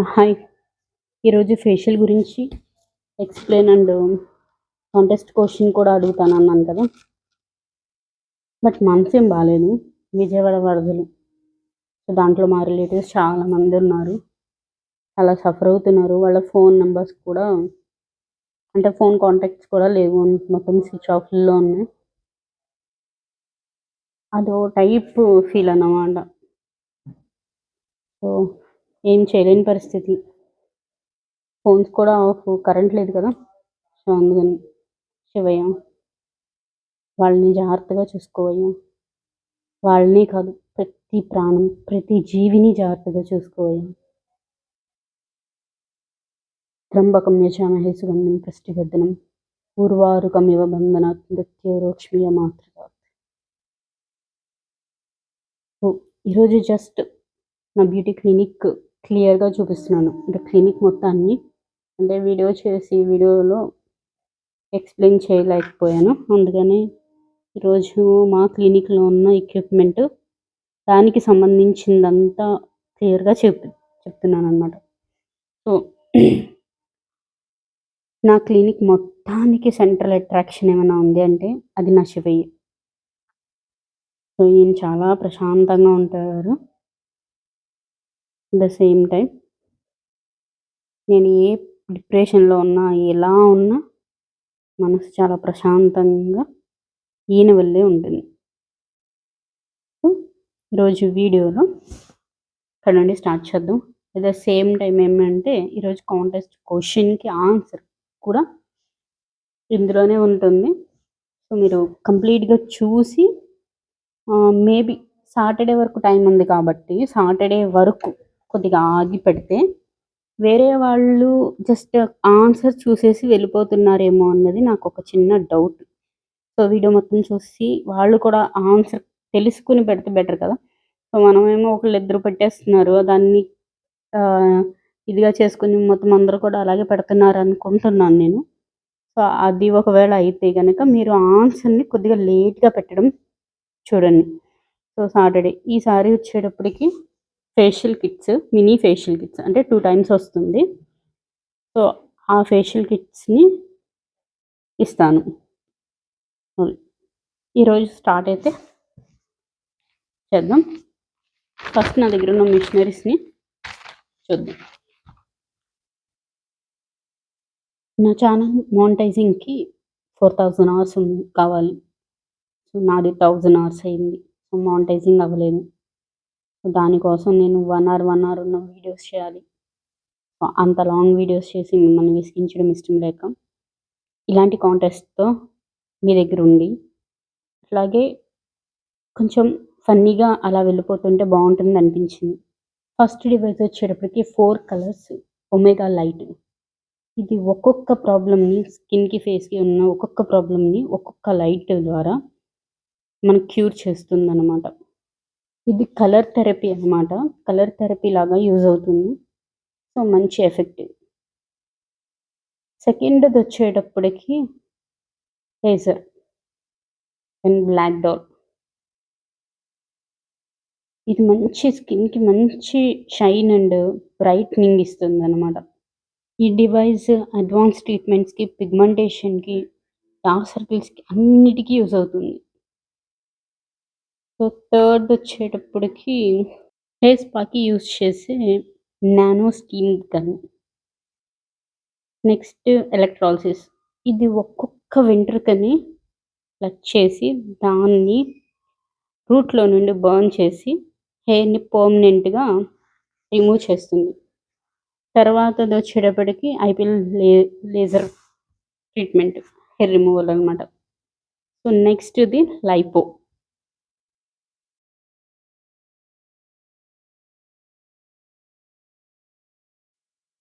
Hi. ఈరోజు facial గురించి explain and contest question కూడా అడుగుతాను అన్నాను కదా. బట్ మనసు ఏం బాగాలేదు. విజయవాడ వరదలు. సో దాంట్లో మా రిలేటివ్స్ చాలా మంది ఉన్నారు. చాలా సఫర్ అవుతున్నారు. వాళ్ళ ఫోన్ నెంబర్స్ కూడా అంటే ఫోన్ కాంటాక్ట్స్ కూడా లేవు. మొత్తం స్విచ్ ఆఫ్లో ఉన్నాయి. అదో టైప్ ఫీల్ అన్నమాట. సో ఏం చేయలేని పరిస్థితి. ఫోన్స్ కూడా ఆఫ్ కరెంట్ లేదు కదా. సో అందుకని శివయ్య వాళ్ళని జాగ్రత్తగా చూసుకోవయ్యా. వాళ్ళని కాదు ప్రతి ప్రాణం ప్రతి జీవిని జాగ్రత్తగా చూసుకోవయ్యా. త్రంబకం యజామహే సుగంధం పుష్టివర్ధనం. పూర్వారుకమివ బంధనాత్ మృత్యురోక్ష్మీయ మాతృగా ఈరోజు జస్ట్ నా బ్యూటీ క్లినిక్ క్లియర్గా చూపిస్తున్నాను. అంటే క్లినిక్ మొత్తాన్ని. అంటే వీడియో చేసి వీడియోలో ఎక్స్ప్లెయిన్ చేయలేకపోయాను. అందుకని ఈరోజు మా క్లినిక్లో ఉన్న ఎక్విప్మెంట్ దానికి సంబంధించిందంతా క్లియర్గా చెప్ చెప్తున్నాను అనమాట సో నా క్లినిక్ మొత్తానికి సెంట్రల్ అట్రాక్షన్ ఏమైనా ఉంది అంటే అది నా శివయ్య సో ఈయన చాలా ప్రశాంతంగా ఉంటారు. ద సేమ్ టైం నేను ఏ డిప్రెషన్లో ఉన్నా ఎలా ఉన్నా మనసు చాలా ప్రశాంతంగా ఈయన వల్లే ఉంటుంది. ఈరోజు వీడియోలో ఇక్కడ నుండి స్టార్ట్ చేద్దాం. అట్ ద సేమ్ టైం ఏమంటే ఈరోజు కాంటెస్ట్ క్వశ్చన్కి ఆన్సర్ కూడా ఇందులోనే ఉంటుంది. సో మీరు కంప్లీట్గా చూసి మేబీ సాటర్డే వరకు టైం ఉంది కాబట్టి సాటర్డే వరకు కొద్దిగా ఆగి పెడితే వేరే వాళ్ళు జస్ట్ ఆన్సర్ చూసేసి వెళ్ళిపోతున్నారేమో అన్నది నాకు ఒక చిన్న డౌట్. సో వీడియో మొత్తం చూసి వాళ్ళు కూడా ఆన్సర్ తెలుసుకుని పెడితే బెటర్ కదా. సో మనమేమో ఒకళ్ళు ఇద్దరు పెట్టేస్తున్నారు. దాన్ని ఇదిగా చేసుకుని మొత్తం అందరూ కూడా అలాగే పెడుతున్నారు అనుకుంటున్నాను నేను. సో అది ఒకవేళ అయితే కనుక మీరు ఆన్సర్ని కొద్దిగా లేట్గా పెట్టడం చూడండి. సో సాటర్డే ఈసారి వచ్చేటప్పటికి facial kits mini facial kits అంటే టూ టైమ్స్ వస్తుంది. సో ఆ ఫేషియల్ కిట్స్ని ఇస్తాను. ఈరోజు స్టార్ట్ అయితే చేద్దాం. ఫస్ట్ నా దగ్గర ఉన్న మిషనరీస్ని చూద్దాం. నా ఛానల్ మోనిటైజింగ్కి ఫోర్ థౌజండ్ అవర్స్ కావాలి. సో నాది థౌజండ్ అవర్స్ అయింది. సో మోనిటైజింగ్ అవ్వలేదు. దానికోసం నేను వన్ అవర్ వన్ అవర్ ఉన్న వీడియోస్ చేయాలి. అంత లాంగ్ వీడియోస్ చేసి మిమ్మల్ని విసిగించడం ఇష్టం లేక ఇలాంటి కాంటెస్ట్తో మీ దగ్గర ఉండి అట్లాగే కొంచెం ఫన్నీగా అలా వెళ్ళిపోతుంటే బాగుంటుంది అనిపించింది. ఫస్ట్ డివైస్ వచ్చేటప్పటికి ఫోర్ కలర్స్ ఒమేగా లైట్. ఇది ఒక్కొక్క ప్రాబ్లమ్ని స్కిన్కి ఫేస్కి ఉన్న ఒక్కొక్క ప్రాబ్లమ్ని ఒక్కొక్క లైట్ ద్వారా మనకు క్యూర్ చేస్తుంది అన్నమాట ఇది కలర్ థెరపీ అనమాట కలర్ థెరపీ లాగా యూజ్ అవుతుంది. సో మంచి ఎఫెక్టివ్. సెకండ్ది వచ్చేటప్పటికి లేజర్. And black dot. ఇది మంచి స్కిన్కి మంచి షైన్ అండ్ బ్రైట్నింగ్ ఇస్తుంది అనమాట ఈ డివైస్ అడ్వాన్స్ ట్రీట్మెంట్స్కి పిగ్మెంటేషన్కి డార్క్ సర్కిల్స్కి అన్నిటికీ యూజ్ అవుతుంది. సో థర్డ్ వచ్చేటప్పటికి హెయిర్ స్పాకి యూస్ చేసే nano steam gun. Next electrolysis. ఇది ఒక్కొక్క వెంట్రుకని క్లచ్ చేసి దాన్ని రూట్లో నుండి బర్న్ చేసి హెయిర్ని పర్మనెంట్గా రిమూవ్ చేస్తుంది. తర్వాత వచ్చేటప్పటికి ఐపీఎల్ లే లేజర్ ట్రీట్మెంట్ హెయిర్ రిమూవల్ అనమాట సో నెక్స్ట్ది లైపో.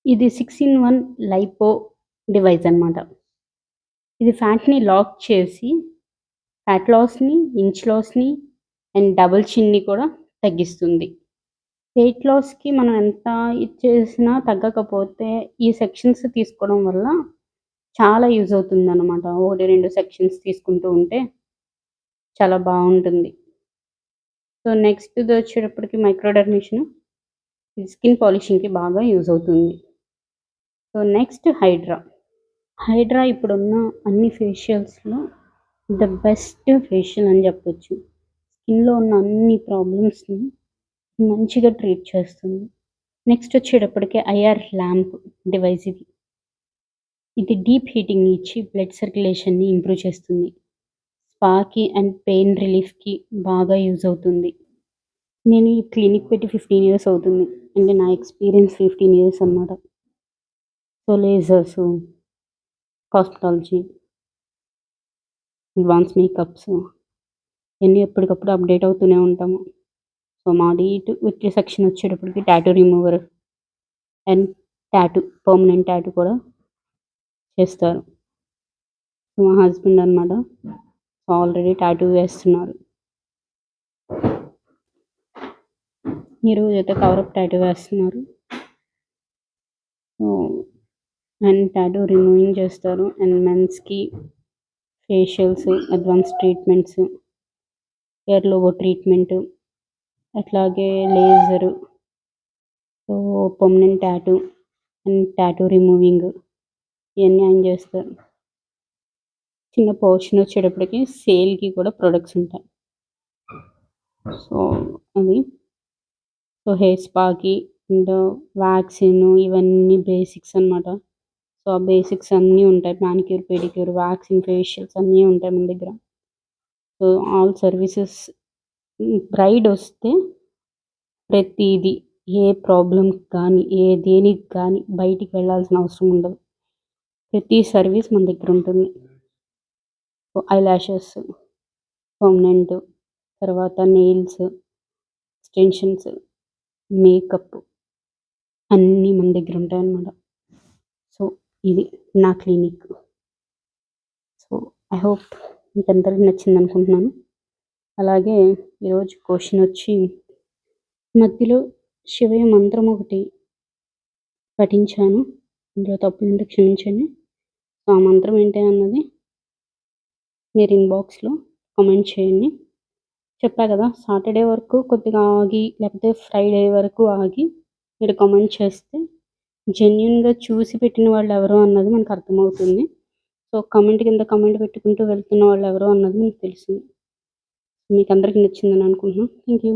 ఇది six in one lipo device అనమాట ఇది ఫ్యాట్ని లాక్ చేసి ఫ్యాట్ లాస్ని ఇంచ్ లాస్ని అండ్ డబుల్ చిన్ని కూడా తగ్గిస్తుంది. వెయిట్ లాస్కి మనం ఎంత ఇది చేసినా తగ్గకపోతే ఈ సెక్షన్స్ తీసుకోవడం వల్ల చాలా యూజ్ అవుతుంది అనమాట ఒకటి రెండు సెక్షన్స్ తీసుకుంటూ ఉంటే చాలా బాగుంటుంది. సో నెక్స్ట్ వచ్చేటప్పటికి మైక్రోడర్మిషన్ ఇది స్కిన్ పాలిషింగ్కి బాగా యూజ్ అవుతుంది. So next Hydraa. హైడ్రా ఇప్పుడున్న అన్ని ఫేషియల్స్లో ద బెస్ట్ ఫేషియల్ అని చెప్పొచ్చు. స్కిన్లో ఉన్న అన్ని ప్రాబ్లమ్స్ని మంచిగా ట్రీట్ చేస్తుంది. నెక్స్ట్ వచ్చేటప్పటికి ఐఆర్ ల్యాంప్ డివైస్ ఇది. ఇది డీప్ హీటింగ్ ఇచ్చి బ్లడ్ సర్క్యులేషన్ని ఇంప్రూవ్ చేస్తుంది. స్పాకి అండ్ పెయిన్ రిలీఫ్కి బాగా యూజ్ అవుతుంది. నేను ఈ క్లినిక్ పెట్టి ఫిఫ్టీన్ ఇయర్స్ అవుతుంది. అంటే నా ఎక్స్పీరియన్స్ ఫిఫ్టీన్ ఇయర్స్ అన్నమాట. So lasers cosmetology advance makeups ఇవన్నీ ఎప్పటికప్పుడు అప్డేట్ అవుతూనే ఉంటాము. సో మాది ఇటు వచ్చే సెక్షన్ వచ్చేటప్పటికి tattoo remover and tattoo permanent tattoo కూడా చేస్తారు. మా హస్బెండ్ అనమాట ఆల్రెడీ టాటూ వేస్తున్నారు. ఈరోజు అయితే కవరప్ టాటూ వేస్తున్నారు. సో అండ్ టాటూ రిమూవింగ్ చేస్తారు. And మెన్స్కి facials advance treatments hair logo treatment అట్లాగే laser so permanent tattoo and tattoo removing ఇవన్నీ ఆయన చేస్తారు. చిన్న పోర్షన్ వచ్చేటప్పటికి సేల్కి కూడా ప్రొడక్ట్స్ ఉంటాయి. సో అది. సో హెయిర్ స్పాకి అండ్ వ్యాక్సిన్ ఇవన్నీ బేసిక్స్ అనమాట సో ఆ బేసిక్స్ అన్నీ ఉంటాయి. మ్యానిక్యూర్ పెడిక్యూర్ వ్యాక్సింగ్ ఫేషియల్స్ అన్నీ ఉంటాయి మన దగ్గర. సో ఆల్ సర్వీసెస్ బ్రైడ్ వస్తే ప్రతిదీ ఏ ప్రాబ్లంకి కానీ ఏ దేనికి కానీ బయటికి వెళ్ళాల్సిన అవసరం ఉండదు. ప్రతి సర్వీస్ మన దగ్గర ఉంటుంది. ఐ ల్యాషెస్ పర్మనెంట్ తర్వాత నెయిల్స్ ఎక్స్టెన్షన్స్ మేకప్ అన్నీ మన దగ్గర ఉంటాయి అన్నమాట ఇది నా క్లినిక్. సో ఐ హోప్ మీకు అందరికీ నచ్చింది అనుకుంటున్నాను అలాగే ఈరోజు క్వశ్చన్ వచ్చి మధ్యలో శివయ మంత్రం ఒకటి పఠించాను. అందులో తప్పులుంటే క్షమించండి. సో ఆ మంత్రం ఏంటి అన్నది మీరు ఇన్బాక్స్లో కామెంట్ చేయండి. చెప్పా కదా సాటర్డే వరకు కొద్దిగా ఆగి లేకపోతే ఫ్రైడే వరకు ఆగి మీరు కామెంట్ చేస్తే జెన్యున్గా చూసి పెట్టిన వాళ్ళు ఎవరో అన్నది మనకు అర్థమవుతుంది. సో కమెంట్ కింద కమెంట్ పెట్టుకుంటూ వెళ్తున్న వాళ్ళు ఎవరో అన్నది మీకు తెలిసింది మీకు అందరికీ నచ్చిందని అనుకుంటున్నాను థ్యాంక్ యూ